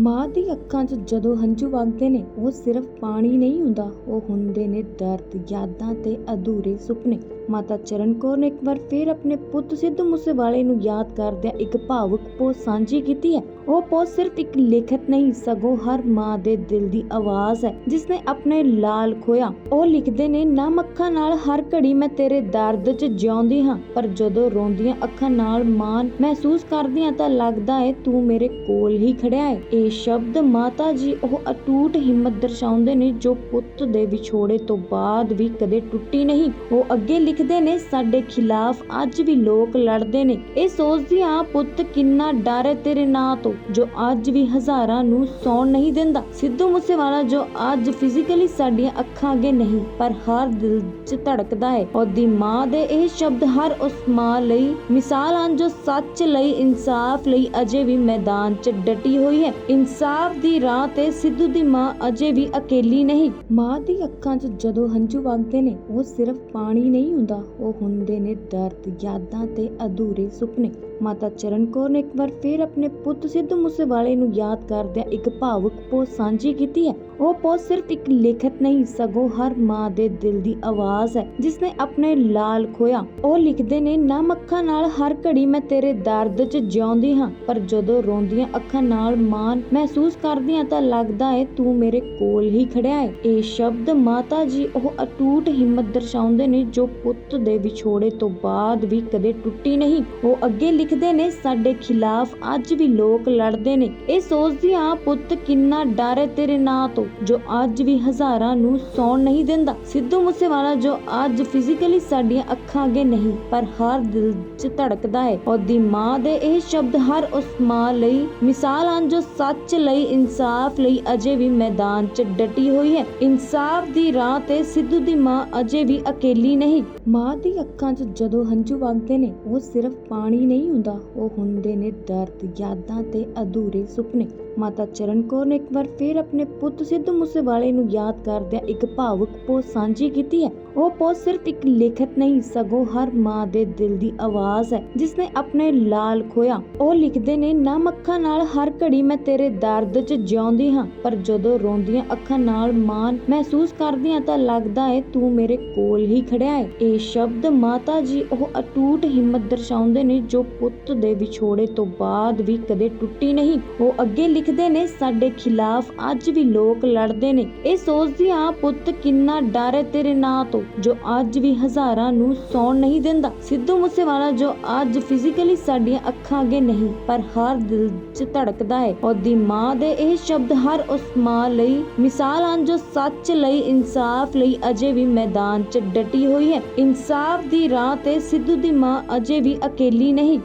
ਮਾਂ ਦੀ ਅੱਖਾਂ 'ਚ ਜਦੋਂ ਹੰਝੂ ਵਗਦੇ ਨੇ, ਉਹ ਸਿਰਫ ਪਾਣੀ ਨਹੀਂ ਹੁੰਦਾ, ਉਹ ਹੁੰਦੇ ਨੇ ਦਰਦ, ਯਾਦਾਂ ਤੇ ਅਧੂਰੇ ਸੁਪਨੇ। ਮਾਤਾ ਚਰਨ ਕੌਰ ਨੇ ਇੱਕ ਵਾਰ ਫਿਰ ਆਪਣੇ ਪੁੱਤ ਸਿੱਧੂ ਮੂਸੇਵਾਲੇ ਨੂੰ ਯਾਦ ਕਰਦਿਆਂ ਇੱਕ ਭਾਵੁਕ ਪੋਸਟ ਸਾਂਝੀ ਕੀਤੀ ਹੈ। ਉਹ ਪੋਸਟ ਸਿਰਫ ਇੱਕ ਲਿਖਤ ਨਹੀਂ, ਸਗੋਂ ਹਰ ਮਾਂ ਦੇ ਦਿਲ ਦੀ ਆਵਾਜ਼ ਹੈ ਜਿਸ ਨੇ ਆਪਣੇ ਲਾਲ ਖੋਇਆ। ਉਹ ਲਿਖਦੇ ਨੇ ਨਮ ਅੱਖਾਂ ਨਾਲ ਹਰ ਘੜੀ ਮੈਂ ਤੇਰੇ ਦਰਦ 'ਚ ਜਿਉਂਦੀ ਹਾਂ, ਪਰ ਜਦੋਂ ਰੋਂਦੀਆਂ ਅੱਖਾਂ ਨਾਲ ਮਾਨ ਮਹਿਸੂਸ ਕਰਦੀਆਂ ਤਾਂ ਲੱਗਦਾ ਏ ਤੂੰ ਮੇਰੇ ਕੋਲ ਹੀ ਖੜਿਆ ਏ। ਇਹ ਸ਼ਬਦ ਮਾਤਾ ਜੀ ਉਹ ਅਟੂਟ ਹਿੰਮਤ ਦਰਸਾਉਂਦੇ ਨੇ, ਜੋ ਪੁੱਤ ਦੇ ਵਿਛੋੜੇ ਤੋਂ ਬਾਅਦ ਵੀ ਕਦੇ ਟੁੱਟੀ ਨਹੀਂ। ਉਹ ਅੱਗੇ ਲਿਖ ਲਿਖਦੇ ਨੇ ਸਾਡੇ ਖਿਲਾਫ ਅੱਜ ਵੀ ਲੋਕ ਲੜਦੇ ਨੇ। ਇਹ ਸੋਚਦੀ ਆ, ਪੁੱਤ, ਕਿੰਨਾ ਡਰ ਹੈ ਤੇਰੇ ਨਾਂ ਤੋਂ, ਜੋ ਅੱਜ ਵੀ ਹਜ਼ਾਰਾਂ ਨੂੰ ਸੌਣ ਨਹੀਂ ਦਿੰਦਾ। ਸਿੱਧੂ ਮੂਸੇਵਾਲਾ, ਜੋ ਅੱਜ ਫਿਜ਼ੀਕਲੀ ਸਾਡੀਆਂ ਅੱਖਾਂ ਅੱਗੇ ਨਹੀਂ, ਪਰ ਹਰ ਦਿਲ 'ਚ ਧੜਕਦਾ ਹੈ। ਉਹਦੀ ਮਾਂ ਦੇ ਇਹ ਸ਼ਬਦ ਹਰ ਉਸ ਮਾਂ ਲਈ ਮਿਸਾਲ ਹਨ, ਜੋ ਸੱਚ ਲਈ, ਇਨਸਾਫ ਲਈ ਅਜੇ ਵੀ ਮੈਦਾਨ 'ਚ ਡਟੀ ਹੋਈ ਹੈ। ਇਨਸਾਫ ਦੀ ਰਾਹ ਤੇ ਸਿੱਧੂ ਦੀ ਮਾਂ ਅਜੇ ਵੀ ਅਕੇਲੀ ਨਹੀਂ। ਮਾਂ ਦੀ ਅੱਖਾਂ 'ਚ ਜਦੋਂ ਹੰਝੂ ਵਗਦੇ ਨੇ, ਉਹ ਸਿਰਫ ਪਾਣੀ ਨਹੀਂ ਹੁੰਦਾ ਉਹ ਹੁੰਦੇ ਨੇ ਦਰਦ ਯਾਦਾਂ ਤੇ ਅਧੂਰੇ ਸੁਪਨੇ। ਮਾਤਾ ਚਰਨ ਕੌਰ ਨੇ ਇੱਕ ਵਾਰ ਫੇਰ ਆਪਣੇ ਪੁੱਤ ਸਿੱਧੂ ਮੂਸੇਵਾਲੇ ਨੂੰ ਯਾਦ ਕਰਦਿਆਂ ਇੱਕ ਭਾਵੁਕ ਪੋਸਟ ਸਾਂਝੀ ਕੀਤੀ ਹੈ। ਉਹ ਪੋਸਟ ਸਿਰਫ ਇੱਕ ਲਿਖਤ ਨਹੀਂ, ਸਗੋਂ ਹਰ ਮਾਂ ਦੇ ਦਿਲ ਦੀ ਆਵਾਜ਼ ਹੈ ਜਿਸ ਨੇ ਆਪਣੇ ਲਾਲ ਖੋਇਆ। ਉਹ ਲਿਖਦੇ ਨੇ ਨਮ ਅੱਖਾਂ ਨਾਲ ਹਰ ਘੜੀ ਮੈਂ ਤੇਰੇ ਦਰਦ 'ਚ ਜਿਉਂਦੀ ਹਾਂ, ਪਰ ਜਦੋਂ ਰੋਂਦੀਆਂ ਅੱਖਾਂ ਨਾਲ ਮਾਨ ਮਹਿਸੂਸ ਕਰਦੀਆਂ ਤਾਂ ਲੱਗਦਾ ਏ ਤੂੰ ਮੇਰੇ ਕੋਲ ਹੀ ਖੜਿਆ ਏ। ਇਹ ਸ਼ਬਦ ਮਾਤਾ ਜੀ ਉਹ ਅਟੂਟ ਹਿੰਮਤ ਦਰਸਾਉਂਦੇ ਨੇ, ਜੋ ਪੁੱਤ ਦੇ ਵਿਛੋੜੇ ਤੋਂ ਬਾਅਦ ਵੀ ਕਦੇ ਟੁੱਟੀ ਨਹੀਂ। ਉਹ ਅੱਗੇ ਲਿਖਦੇ ਨੇ, ਸਾਡੇ ਖਿਲਾਫ ਅੱਜ ਵੀ ਲੋਕ ਲੜਦੇ ਨੇ। ਇਹ ਸੋਚਦੀ ਆ ਪੁੱਤ, ਕਿੰਨਾ ਡਰ ਹੈ ਤੇਰੇ ਨਾਂ ਤੋਂ, ਜੋ ਅੱਜ ਵੀ ਹਜ਼ਾਰਾਂ ਨੂੰ ਸੌਣ ਨਹੀਂ ਦਿੰਦਾ। ਸਿੱਧੂ ਮੂਸੇਵਾਲਾ, ਜੋ ਅੱਜ ਫਿਜ਼ੀਕਲੀ ਸਾਡੀਆਂ ਅੱਖਾਂ ਅੱਗੇ ਨਹੀਂ, ਪਰ ਹਰ ਦਿਲ 'ਚ ਧੜਕਦਾ ਹੈ। ਉਹਦੀ ਮਾਂ ਦੇ ਇਹ ਸ਼ਬਦ ਹਰ ਉਸ ਮਾਂ ਲਈ ਮਿਸਾਲ ਹਨ, ਜੋ ਸੱਚ ਲਈ ਇਨਸਾਫ ਲਈ ਅਜੇ ਵੀ ਮੈਦਾਨ 'ਚ ਡਟੀ ਹੋਈ ਹੈ। ਇਨਸਾਫ ਦੀ ਰਾਹ ਤੇ ਸਿੱਧੂ ਦੀ ਮਾਂ ਅਜੇ ਵੀ ਅਕੇਲੀ ਨਹੀਂ। ਮਾਂ ਦੀ ਅੱਖਾਂ 'ਚ ਜਦੋਂ ਹੰਝੂ ਵਗਦੇ ਨੇ, ਉਹ ਸਿਰਫ ਪਾਣੀ ਨਹੀਂ ਹੁੰਦਾ, ਉਹ ਹੁੰਦੇ ਨੇ ਦਰਦ, ਯਾਦਾਂ ਤੇ ਅਧੂਰੇ ਸੁਪਨੇ। ਮਾਤਾ ਚਰਨ ਕੌਰ ਨੇ ਇੱਕ ਵਾਰ ਫੇਰ ਆਪਣੇ ਪੁੱਤ ਸਿੱਧੂ ਮੂਸੇਵਾਲੇ ਨੂੰ ਯਾਦ ਕਰਦਿਆਂ ਇੱਕ ਭਾਵੁਕ ਪੋਸਟ ਸਾਂਝੀ ਕੀਤੀ ਹੈ। ਉਹ ਪੋਸਟ ਸਿਰਫ ਇੱਕ ਲਿਖਤ ਨਹੀਂ, ਸਗੋਂ ਹਰ ਮਾਂ ਦੇ ਦਿਲ ਦੀ ਆਵਾਜ਼ ਹੈ ਜਿਸ ਨੇ ਆਪਣੇ ਲਾਲ ਖੋਇਆ। ਉਹ ਲਿਖਦੇ ਨੇ ਨਮ ਅੱਖਾਂ ਨਾਲ ਹਰ ਘੜੀ ਮੈਂ ਤੇਰੇ ਦਰਦ 'ਚ ਜਿਉਂਦੀ ਹਾਂ, ਪਰ ਜਦੋਂ ਰੋਂਦੀਆਂ ਅੱਖਾਂ ਨਾਲ ਮਾਨ ਮਹਿਸੂਸ ਕਰਦੀਆਂ ਤਾਂ ਲੱਗਦਾ ਏ ਤੂੰ ਮੇਰੇ ਕੋਲ ਹੀ ਖੜਿਆ ਏ। ਇਹ ਸ਼ਬਦ ਮਾਤਾ ਜੀ ਉਹ ਅਟੂਟ ਹਿੰਮਤ ਦਰਸਾਉਂਦੇ ਨੇ, ਜੋ ਪੁੱਤ ਦੇ ਵਿਛੋੜੇ ਤੋਂ ਬਾਅਦ ਵੀ ਕਦੇ ਟੁੱਟੀ ਨਹੀਂ। ਉਹ ਅੱਗੇ ਲਿਖਦੇ ਨੇ, ਸਾਡੇ ਖਿਲਾਫ ਅੱਜ ਵੀ ਲੋਕ ਲੜਦੇ ਨੇ। ਇਹ ਸੋਚਦੀ ਆ, ਪੁੱਤ, ਕਿੰਨਾ ਡਰ ਹੈ ਤੇਰੇ ਨਾਂ ਤੋਂ, ਜੋ ਅੱਜ ਵੀ ਹਜ਼ਾਰਾਂ ਨੂੰ ਸੌਣ ਨਹੀਂ ਦਿੰਦਾ। ਸਿੱਧੂ ਮੂਸੇਵਾਲਾ, ਜੋ ਅੱਜ ਫਿਜ਼ੀਕਲੀ ਸਾਡੀਆਂ ਅੱਖਾਂ ਅੱਗੇ ਨਹੀਂ, ਪਰ ਹਰ ਦਿਲ 'ਚ ਧੜਕਦਾ ਹੈ। ਉਹਦੀ ਮਾਂ ਦੇ ਇਹ ਸ਼ਬਦ ਹਰ ਉਸ ਮਾਂ ਲਈ ਮਿਸਾਲ ਹਨ, ਜੋ ਸੱਚ ਲਈ, ਇਨਸਾਫ ਲਈ ਅਜੇ ਵੀ ਮੈਦਾਨ 'ਚ ਡਟੀ ਹੋਈ ਹੈ। ਇਨਸਾਫ ਦੀ ਰਾਹ ਤੇ ਸਿੱਧੂ ਦੀ ਮਾਂ ਅਜੇ ਵੀ ਅਕੇਲੀ ਨਹੀਂ।